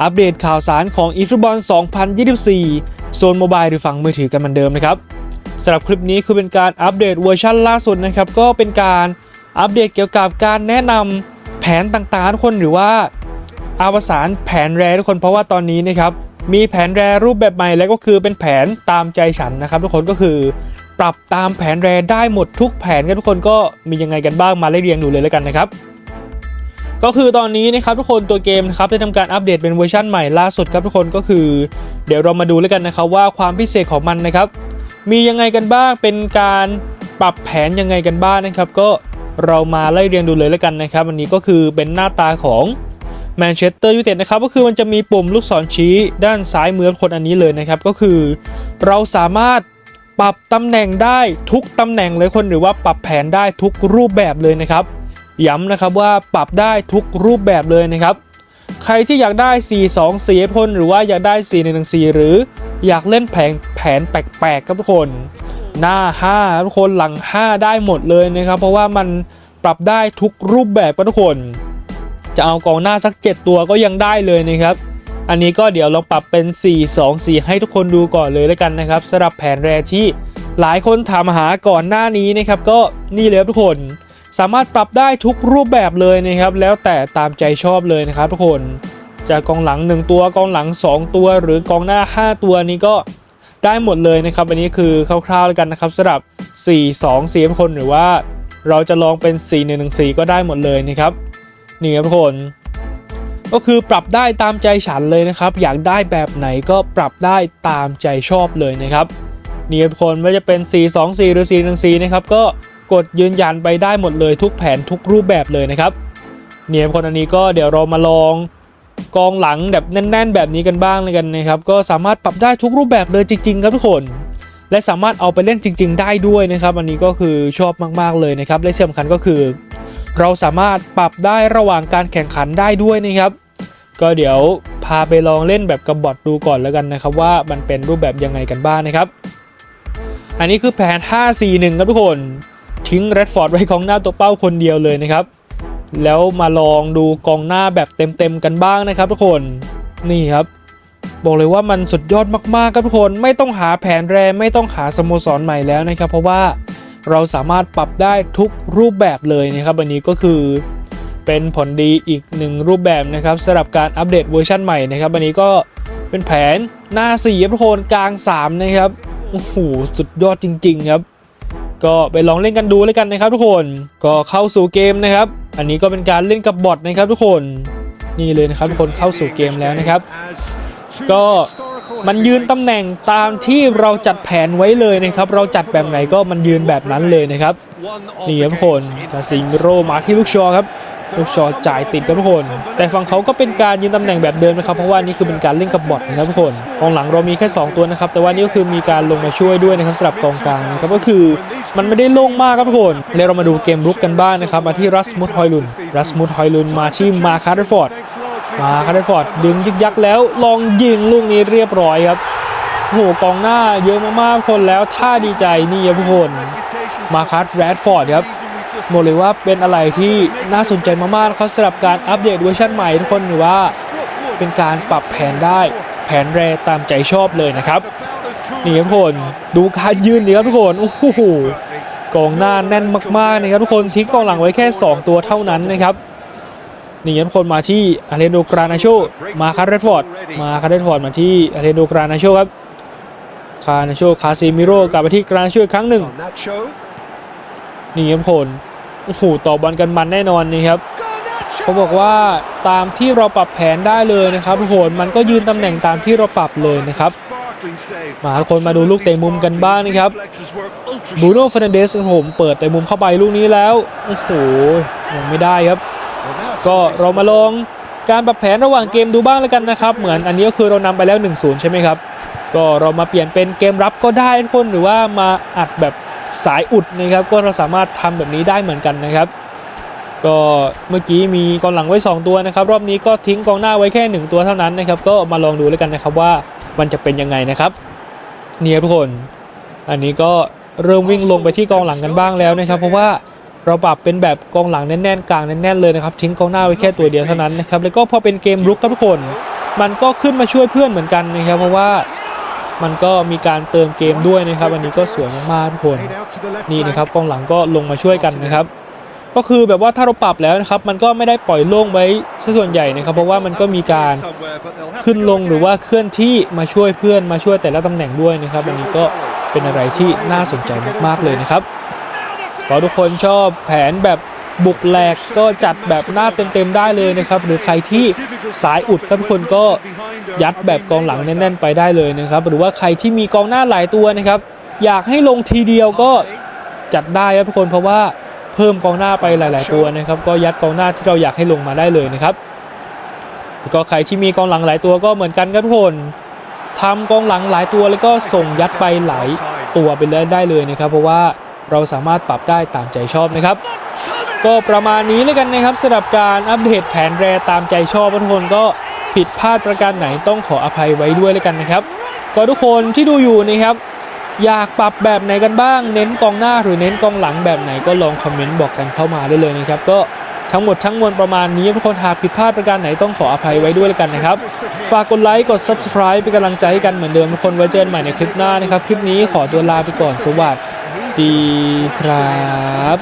อัปเดตข่าวสารของ e f o o t b a l l 2024 โซนโมบายหรือฝั่งมือถือกันเหมือนเดิมนะครับสำหรับคลิปนี้คือเป็นการอัปเดตเวอร์ชันล่าสุดนะครับก็เป็นการอัปเดตเกี่ยวกับการแนะนำแผนต่างๆทุกคนหรือว่าอวสานแผนแรทุกคนเพราะว่าตอนนี้นะครับมีแผนแรรูปแบบใหม่แล้วก็คือเป็นแผนตามใจฉันนะครับ ทุกคนก็คือปรับตามแผนแรได้หมดทุกแผนครับทุกคนก็มียังไงกันบ้างมาไล่เรียงดูเลยแล้วกันนะครับ ก็คือตอนนี้นะครับทุกคนตัวเกมนะครับได้ทำการอัปเดตเป็นเวอร์ชันใหม่ล่าสุดครับทุกคนก็คือ เดี๋ยวเรามาดูแล้วกันนะครับว่าความพิเศษของมันนะครับ มียังไงกันบ้างเป็นการปรับแผนยังไงกันบ้างนะครับ ก็เรามาไล่เรียงดูเลยแล้วกันนะครับวันนี้ก็คือเป็นหน้าตาของแมนเชสเตอร์ยูไนเต็ดนะครับก็คือมันจะมีปุ่มลูกศรชี้ด้านซ้ายมือคนอันนี้เลยนะครับ ก็คือ เราสามารถปรับตำแหน่งได้ทุกตำแหน่งเลยคนหรือว่าปรับแผนได้ทุกรูปแบบเลยนะครับ ย้ำนะครับว่าปรับได้ทุกรูปแบบเลยนะครับ ใครที่อยากได้ 4 2 4พลหรือว่าอยากได้4 1 1 4 หรืออยากเล่นแผนแผนแปลกๆครับทุกคน หน้า5ทุกคนหลัง 5 ได้หมดเลยนะครับ เพราะว่ามันปรับได้ทุกรูปแบบครับทุกคน จะเอากองหน้าสัก 7 ตัวก็ยังได้เลยนะครับ อันนี้ก็เดี๋ยวลองปรับเป็น 4 2 4 ให้ทุกคนดูก่อนเลยแล้วกันนะครับสำหรับแผนแรกที่หลายคนถามหาก่อนหน้านี้นะครับ ก็นี่เลยครับทุกคน สามารถปรับได้ทุกรูปแบบเลยนะครับ แล้วแต่ตามใจชอบเลยนะครับทุกคนจะกองหลัง 1 ตัวกองหลัง 2 ตัว หรือกองหน้า 5 ตัวนี้ก็ได้หมดเลยนะครับ อันนี้คือคร่าวๆแล้วกันนะครับสำหรับ 4 2 4คนหรือว่า เราจะลองเป็น 4 1 1 4 ก็ได้หมดเลยนะครับนี่ครับทุกคน ก็คือปรับได้ตามใจฉันเลยนะครับ อยากได้แบบไหนก็ปรับได้ตามใจชอบเลยนะครับนี่ครับทุกคนไม่ว่าจะเป็น 4 2 4 หรือ 4 1 4 นะครับก็ กดยืนยันไปได้หมดเลยทุกแผนทุกรูปแบบเลยนะครับเนี่ยคนอันนี้ก็เดี๋ยวเรามาลองกองหลังแบบแน่น ๆ แบบนี้กันบ้างเลยกันนะครับ ก็สามารถปรับได้ทุกรูปแบบเลยจริง ๆ ครับทุกคน และสามารถเอาไปเล่นจริง ๆ ได้ด้วยนะครับ อันนี้ก็คือชอบมากๆเลยนะครับ และที่สำคัญก็คือ เราสามารถปรับได้ระหว่างการแข่งขันได้ด้วยนะครับ ก็เดี๋ยวพาไปลองเล่นแบบกับบอทดูก่อนแล้วกันนะครับว่ามันเป็นรูปแบบยังไงกันบ้างนะครับ อันนี้คือแผน 5-4-1 ครับทุกคน ทิ้งแรดฟอร์ดไว้กองหน้าตัวเป้าคนเดียวเลยนะครับ แล้วมาลองดูกองหน้าแบบเต็มๆกันบ้างนะครับทุกคนนี่ครับ บอกเลยว่ามันสุดยอดมากๆครับทุกคนไม่ต้องหาแผนแรไม่ต้องหาสโมสรใหม่แล้วนะครับ เพราะว่าเราสามารถปรับได้ทุกรูปแบบเลยนะครับอันนี้ก็คือเป็นผลดีอีกหนึ่งรูปแบบนะครับสำหรับการอัปเดตเวอร์ชันใหม่นะครับอันนี้ก็เป็นแผนหน้า4ครับทุกคนกลาง 3 นะครับโอ้โหสุดยอดจริง ๆ ครับ ก็ไปลองเล่นกันดูเลยกันนะครับทุกคน ก็เข้าสู่เกมนะครับ อันนี้ก็เป็นการเล่นกับบอทนะครับทุกคน นี่เลยนะครับทุกคนเข้าสู่เกมแล้วนะครับ ก็มันยืนตำแหน่งตามที่เราจัดแผนไว้เลยนะครับ เราจัดแบบไหนก็มันยืนแบบนั้นเลยนะครับ นี่ครับทุกคนกาซิงโรมาที่ลูกชอครับ ลูกชอจ่ายติดครับทุกคน แต่ฝั่งเขาก็เป็นการยืนตำแหน่งแบบเดิมนะครับ เพราะว่านี่คือเป็นการเล่นกับบอทนะครับทุกคนกองหลังเรามีแค่ 2 ตัวนะครับ แต่ว่านี่ก็คือมีการลงมาช่วยด้วยนะครับสำหรับกองกลางนะครับก็คือมันไม่ได้โล่งมากครับทุกคน แล้วเรามาดูเกมรุกกันบ้างนะครับ มาที่รัสมุดฮอยลุน รัสมุดฮอยลุนมาที่มาคาร์ฟอร์ด มาคาร์ฟอร์ดดึงยึกยักแล้วลองยิงลูกนี้เรียบร้อยครับโอ้โหกองหน้าเยอะมากๆคนแล้วท่าดีใจนี่ครับทุกคน มาคัสแรดฟอร์ดครับ บอกเลยว่าเป็นอะไรที่น่าสนใจมากๆนะครับสำหรับการอัปเดตเวอร์ชันใหม่ทุกคนหรือว่าเป็นการปรับแผนได้แผนแรตามใจชอบเลยนะครับนี่ครับทุกคนดูการยืนนี่ครับทุกคนโอ้โหกองหน้าแน่นมากๆนะครับทุกคนทิ้งกองหลังไว้แค่ 2 ตัวเท่านั้นนะครับนี่ครับทุกคนมาที่อาเลโดกรานาโชมาคัสแรดฟอร์ดมาคัสแรดฟอร์ดมาที่อาเลโดกรานาโชครับคาร์นาโชคาซิมิโร่กลับมาที่กรานาโชอีกครั้งหนึ่งนี่ครับคน โอ้โหต่อบอลกันมันแน่นอนนี่ครับเขาบอกว่าตามที่เราปรับแผนได้เลยนะครับทุกคนมันก็ยืนตำแหน่งตามที่เราปรับเลยนะครับ มาทุกคนมาดูลูกเตะมุมกันบ้างนะครับบรูโน่ฟ r นเดสครับผมเปิดเตะมุมเข้าไปลูกนี้แล้วโอ้โหยังไม่ได้ครับ ก็เรามาลองการปรับแผนระหว่างเกมดูบ้างแล้วกันนะครับ เหมือนอันนี้ก็คือเรานำไปแล้ว 1-0 ใช่ไหมครับ ก็เรามาเปลี่ยนเป็นเกมรับก็ได้ทุกคนหรือว่ามาอัดแบบ สายอุดนะครับก็เราสามารถทำแบบนี้ได้เหมือนกันนะครับ ก็เมื่อกี้มีกองหลังไว้ 2 ตัวนะครับ รอบนี้ก็ทิ้งกองหน้าไว้แค่ 1 ตัวเท่านั้นนะครับ ก็มาลองดูแล้วกันนะครับว่ามันจะเป็นยังไงนะครับเนี่ยทุกคน อันนี้ก็เริ่มวิ่งลงไปที่กองหลังกันบ้างแล้วนะครับ เพราะว่าเราปรับเป็นแบบกองหลังแน่นๆกลางแน่นๆเลยนะครับทิ้งกองหน้าไว้แค่ตัวเดียวเท่านั้นนะครับแล้วก็พอเป็นเกมรุกครับทุกคน มันก็ขึ้นมาช่วยเพื่อนเหมือนกันนะครับ เพราะว่า มันก็มีการเติมเกมด้วยนะครับ อันนี้ก็สวยมากๆทุกคนนี่นะครับกองหลังก็ลงมาช่วยกันนะครับ ก็คือแบบว่าถ้าเราปรับแล้วนะครับ มันก็ไม่ได้ปล่อยโล่งไว้ซะส่วนใหญ่นะครับ เพราะว่ามันก็มีการขึ้นลงหรือว่าเคลื่อนที่มาช่วยเพื่อนมาช่วยแต่ละตำแหน่งด้วยนะครับอันนี้ก็เป็นอะไรที่น่าสนใจมากๆเลยนะครับขอทุกคนชอบแผนแบบบุกแหลกก็จัดแบบหน้าเต็มๆได้เลยนะครับ หรือใครที่สายอุดครับทุกคนก็ ยัดแบบกองหลังแน่นๆไปได้เลยนะครับ หรือว่าใครที่มีกองหน้าหลายตัวนะครับ อยากให้ลงทีเดียวก็จัดได้ครับทุกคนเพราะว่าเพิ่มกองหน้าไปหลาย ๆ ตัวนะครับ ก็ยัดกองหน้าที่เราอยากให้ลงมาได้เลยนะครับแล้วก็ใครที่มีกองหลังหลายตัวก็เหมือนกันครับทุกคนทำกองหลังหลายตัวแล้วก็ส่งยัดไปหลายตัวไปเลยได้เลยนะครับ เพราะว่าเราสามารถปรับได้ตามใจชอบนะครับ ก็ประมาณนี้แล้วกันนะครับสำหรับการอัปเดตแผนแรตามใจชอบทุกคนก็ ผิดพลาดประการไหนต้องขออภัยไว้ด้วยแล้วกันนะครับ ก็ทุกคนที่ดูอยู่นะครับ อยากปรับแบบไหนกันบ้าง เน้นกองหน้าหรือเน้นกองหลังแบบไหนก็ลองคอมเมนต์บอกกันเข้ามาได้เลยนะครับ ก็ทั้งหมดทั้งมวลประมาณนี้ทุกคนหากผิดพลาดประการไหนต้องขออภัยไว้ด้วยแล้วกันนะครับ ฝากกดไลค์กด subscribe เป็นกำลังใจให้กันเหมือนเดิมทุกคนไว้เจอกันใหม่ในคลิปหน้านะครับ คลิปนี้ขอตัวลาไปก่อนสวัสดีครับ